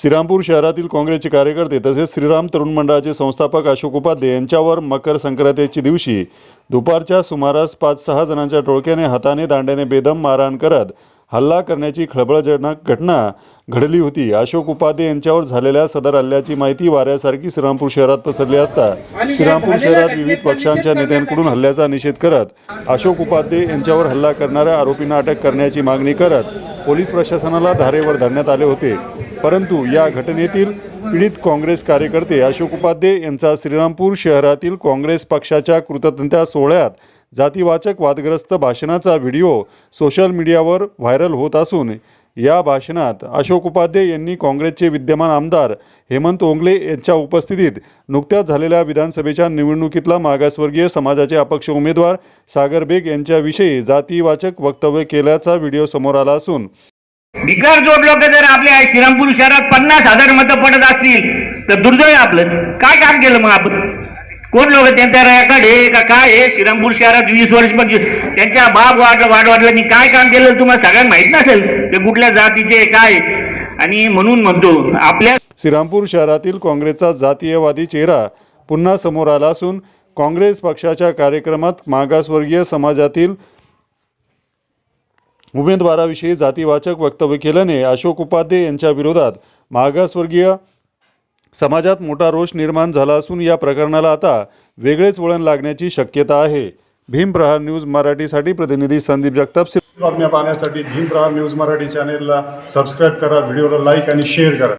श्रीरामपूर शहरातील काँग्रेसचे कार्यकर्ते तसेच श्रीराम तरुण मंडळाचे संस्थापक अशोक उपाध्ये यांच्यावर मकर संक्रांतीच्या दिवशी दुपारच्या सुमारास पाच सहा जणांच्या टोळक्याने हाताने दांड्याने बेदम मारहाण करत हल्ला करण्याची खळबळजनक घटना घडली होती. अशोक उपाध्ये यांच्यावर झालेल्या सदर हल्ल्याची माहिती वाऱ्यासारखी श्रीरामपूर शहरात पसरली असता. श्रीरामपूर शहरात विविध पक्षांच्या नेत्यांकडून हल्ल्याचा निषेध करत अशोक उपाध्ये यांच्यावर हल्ला करणाऱ्या आरोपींना अटक करण्याची मागणी करत पोलीस प्रशासनाला धारेवर धरण्यात आले होते. परंतु या घटनेतील पीडित काँग्रेस कार्यकर्ते अशोक उपाध्ये यांचा श्रीरामपूर शहरातील काँग्रेस पक्षाच्या कृतज्ञता सोहळ्यात जातीवाचक वादग्रस्त भाषणाचा व्हिडिओ सोशल मीडियावर व्हायरल होत असून या भाषणात अशोक उपाध्ये यांनी काँग्रेसचे विद्यमान आमदार हेमंत ओंगले यांच्या उपस्थितीत नुकत्याच झालेल्या विधानसभेच्या निवडणुकीतला मागासवर्गीय समाजाचे अपक्ष उमेदवार सागर बेग यांच्याविषयी जातीवाचक वक्तव्य केल्याचा व्हिडिओ समोर आला असून भिकार जोड लोक जर आपल्या श्रीरामपूर शहरात पन्नास हजार मतं पडत असतील तर दुर्दैव आपलं. काय काम केलं मग आपण? कोण लोक त्यांच्या रायाकडे? का काय हे? श्रीरामपूर शहरात वीस वर्ष पण त्यांच्या बाप वाढ वाढवाडलांनी काय काम केलं तुम्हाला सगळ्यांना माहीत नसेल? ते कुठल्या जातीचे काय आणि म्हणून म्हणतो आपल्या श्रीरामपूर शहरातील काँग्रेसचा जातीयवादी चेहरा पुन्हा समोर आला असून काँग्रेस पक्षाच्या कार्यक्रमात मागासवर्गीय समाजातील उमेदवाराविषयी जातीवाचक वक्तव्य केल्याने अशोक उपाध्ये यांच्या विरोधात मागासवर्गीय समाजात मोठा रोष निर्माण झाला असून या प्रकरणाला आता वेगळेच वळण लागण्याची शक्यता आहे. भीम प्रहार न्यूज मराठीसाठी प्रतिनिधी संदीप जगताप बातम्या पाहण्यासाठी भीम प्रहार न्यूज मराठी चॅनेलला सबस्क्राईब करा व्हिडिओला लाईक आणि शेअर करा.